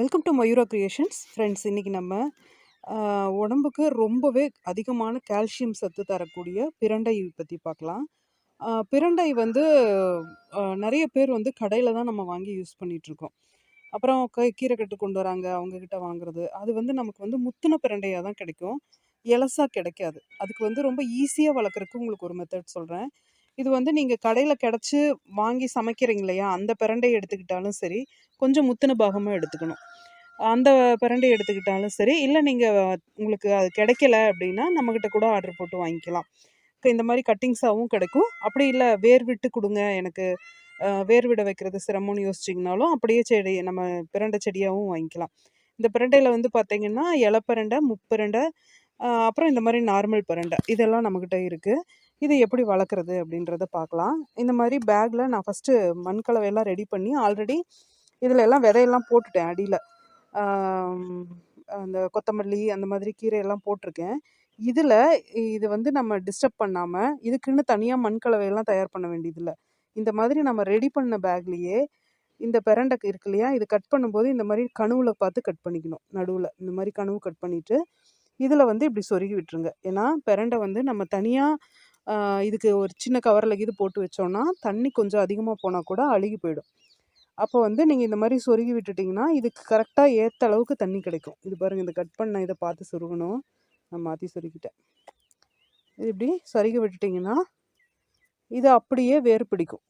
Welcome to Mayura creations friends இன்றைக்கி நம்ம உடம்புக்கு ரொம்பவே அதிகமான கால்சியம் சத்து தரக்கூடிய பிரண்டை பற்றி பார்க்கலாம். பிரண்டை வந்து நிறைய பேர் வந்து கடையில் தான் நம்ம வாங்கி யூஸ் பண்ணிகிட்ருக்கோம் அப்புறம் கை கீரை கட்டு கொண்டு வராங்க அவங்கக்கிட்ட வாங்குறது. அது வந்து நமக்கு வந்து முத்தின பிரண்டையாக தான் கிடைக்கும். எலசா கிடைக்காது. அதுக்கு வந்து ரொம்ப ஈஸியாக வளர்க்குறதுக்கு உங்களுக்கு ஒரு மெத்தட் சொல்கிறேன் இது வந்து நீங்கள் கடையில் கிடச்சி வாங்கி சமைக்கிறீங்க இல்லையா அந்த பிரண்டையை எடுத்துக்கிட்டாலும் சரி கொஞ்சம் முத்தின பாகமாக எடுத்துக்கணும். அந்த பிரண்டையை எடுத்துக்கிட்டாலும் சரி இல்லை நீங்கள் உங்களுக்கு அது கிடைக்கல அப்படின்னா நம்மக்கிட்ட கூட ஆர்டர் போட்டு வாங்கிக்கலாம். இந்த மாதிரி கட்டிங்ஸாகவும் கிடைக்கும். அப்படி இல்லை வேர் விட்டு கொடுங்க எனக்கு வேர் விட வைக்கிறது சிரமம்னு யோசிச்சிங்கனாலும் அப்படியே செடி நம்ம பிரண்டை செடியாகவும் வாங்கிக்கலாம். இந்த பிரண்டையில் வந்து பார்த்தீங்கன்னா இலப்பிரண்டை முப்பிரண்டை அப்புறம் இந்த மாதிரி நார்மல் பிரண்டை இதெல்லாம் நம்மக்கிட்ட இருக்குது இது எப்படி வளர்க்குறது அப்படின்றத பார்க்கலாம். இந்த மாதிரி பேக்கில் நான் ஃபஸ்ட்டு மண்கலவையெல்லாம் ரெடி பண்ணி ஆல்ரெடி இதில் எல்லாம் விதையெல்லாம் போட்டுட்டேன் அடியில். அந்த கொத்தமல்லி அந்த மாதிரி கீரையெல்லாம் போட்டிருக்கேன். இதில் இது வந்து நம்ம டிஸ்டர்ப் பண்ணாமல் இதுக்குன்னு தனியாக மண்கலவையெல்லாம் தயார் பண்ண வேண்டியதில்லை. இந்த மாதிரி நம்ம ரெடி பண்ண பேக்லேயே இந்த பெரண்டை இருக்கு இல்லையா இது கட் பண்ணும்போது இந்த மாதிரி கணுவில் பார்த்து கட் பண்ணிக்கணும். நடுவில் இந்த மாதிரி கணுவு கட் பண்ணிவிட்டு இதில் வந்து இப்படி சொருகி விட்டுருங்க. ஏன்னா பெரண்டை வந்து நம்ம தனியாக இதுக்கு ஒரு சின்ன கவரில் இது போட்டு வச்சோன்னா தண்ணி கொஞ்சம் அதிகமாக போனால் கூட அழுகி போயிடும். அப்போ வந்து நீங்கள் இந்த மாதிரி சொருகி விட்டுட்டிங்கன்னா இதுக்கு கரெக்டாக ஏற்ற அளவுக்கு தண்ணி கிடைக்கும். இது பாருங்கள் இந்த கட் பண்ண இதை பார்த்து சொருகணும். நான் மாற்றி சொருகிட்டேன். இது இப்படி சொருகி விட்டுட்டிங்கன்னா இது அப்படியே வேர் பிடிக்கும்.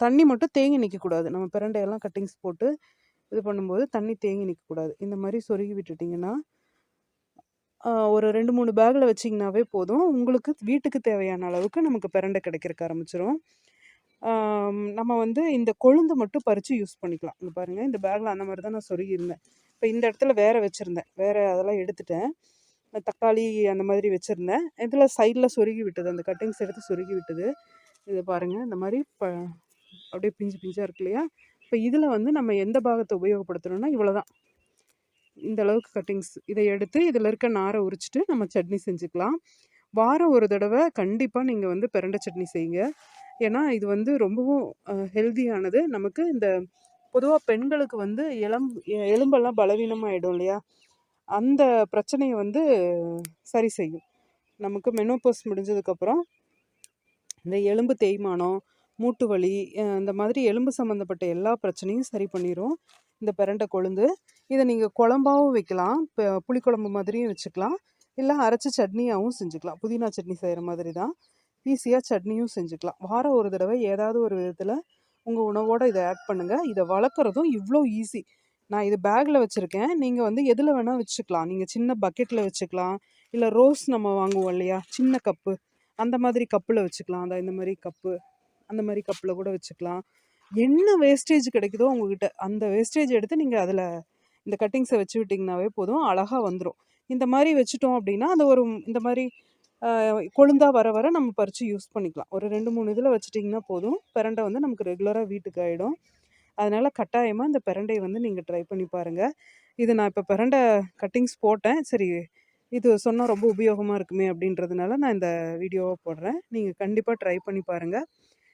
தண்ணி மட்டும் தேங்கி நிற்கக்கூடாது நம்ம பிரண்டையெல்லாம் கட்டிங்ஸ் போட்டு இது பண்ணும்போது தண்ணி தேங்கி நிற்கக்கூடாது இந்த மாதிரி சொருகி விட்டுட்டிங்கன்னா ஒரு ரெண்டு மூணு பேக்கில் வச்சிங்கனாவே போதும். உங்களுக்கு வீட்டுக்கு தேவையான அளவுக்கு நமக்கு பிரண்டை கிடைக்கிறக்கு ஆரம்பிச்சிரும். நம்ம வந்து இந்த கொழுந்து மட்டும் பறித்து யூஸ் பண்ணிக்கலாம். இங்கே பாருங்கள் இந்த பேக்கில் அந்த மாதிரி தான் நான் சொருகியிருந்தேன் இப்போ இந்த இடத்துல வேற வச்சுருந்தேன். வேற அதெல்லாம் எடுத்துட்டேன். தக்காளி அந்த மாதிரி வச்சுருந்தேன். இதில் சைடில் சொருகி விட்டது. அந்த கட்டிங்ஸ் எடுத்து சொருகி விட்டது. இது பாருங்கள் இந்த மாதிரி ப அப்படியே பிஞ்சு பிஞ்சாக இருக்கு இல்லையா? இப்போ இதில் வந்து நம்ம எந்த பாகத்தை உபயோகப்படுத்தணும்னா இவ்வளோ தான் இந்த அளவுக்கு கட்டிங்ஸ் இதை எடுத்து இதில் இருக்க நாரை உரிச்சிட்டு நம்ம சட்னி செஞ்சுக்கலாம். வாரம் ஒரு தடவை கண்டிப்பாக நீங்கள் வந்து பிரண்டை சட்னி செய்யுங்க. ஏன்னா இது வந்து ரொம்பவும் ஹெல்தியானது நமக்கு இந்த பொதுவாக பெண்களுக்கு வந்து எலம் எலும்பெல்லாம் பலவீனமாகிடும் இல்லையா? அந்த பிரச்சனையை வந்து சரி செய்யும். நமக்கு மெனோபோஸ் முடிஞ்சதுக்கப்புறம் இந்த எலும்பு தேய்மானம் மூட்டு வலி இந்த மாதிரி எலும்பு சம்மந்தப்பட்ட எல்லா பிரச்சனையும் சரி பண்ணிடும் இந்த பிரண்டை கொழுந்து இதை நீங்கள் குழம்பாகவும் வைக்கலாம் இப்போ புளிக்குழம்பு மாதிரியும் வச்சுக்கலாம். இல்லை அரைச்சி சட்னியாகவும் செஞ்சுக்கலாம். புதினா சட்னி செய்கிற மாதிரி தான் ஈஸியாக சட்னியும் செஞ்சுக்கலாம். வாரம் ஒரு தடவை ஏதாவது ஒரு விதத்தில் உங்கள் உணவோடு இதை ஆட் பண்ணுங்கள் இதை வளர்க்குறதும் இவ்வளோ ஈஸி. நான் இது பேக்கில் வச்சுருக்கேன். நீங்கள் வந்து எதில் வேணால் வச்சுக்கலாம். நீங்கள் சின்ன பக்கெட்டில் வச்சுக்கலாம். இல்லை ரோஸ் நம்ம வாங்குவோம் இல்லையா? சின்ன கப்பு. அந்த மாதிரி கப்பில் வச்சுக்கலாம். அந்த இந்த மாதிரி கப்பு. அந்த மாதிரி கப்பில் கூட வச்சுக்கலாம். என்ன வேஸ்டேஜ் கிடைக்குதோ உங்ககிட்ட அந்த வேஸ்டேஜ் எடுத்து நீங்கள் அதில் இந்த கட்டிங்ஸை வச்சு விட்டிங்கனாவே போதும் அழகாக வந்துடும் இந்த மாதிரி வச்சுட்டோம் அப்படின்னா அந்த ஒரு இந்த மாதிரி கொழுந்தாக கொழுந்தா வர வர நம்ம பறித்து யூஸ் பண்ணிக்கலாம். ஒரு ரெண்டு மூணு இதில் வச்சுட்டிங்கன்னா போதும். பிரண்டை வந்து நமக்கு ரெகுலராக வீட்டுக்கு ஆகிடும் அதனால் கட்டாயமாக இந்த பிரண்டையை வந்து நீங்கள் ட்ரை பண்ணி பாருங்கள் இது நான் இப்போ பிரண்டை கட்டிங்ஸ் போட்டேன். சரி இது சொன்னால் ரொம்ப உபயோகமாக இருக்குமே அப்படின்றதுனால நான் இந்த வீடியோவை போடுறேன். நீங்கள் கண்டிப்பாக ட்ரை பண்ணி பாருங்கள்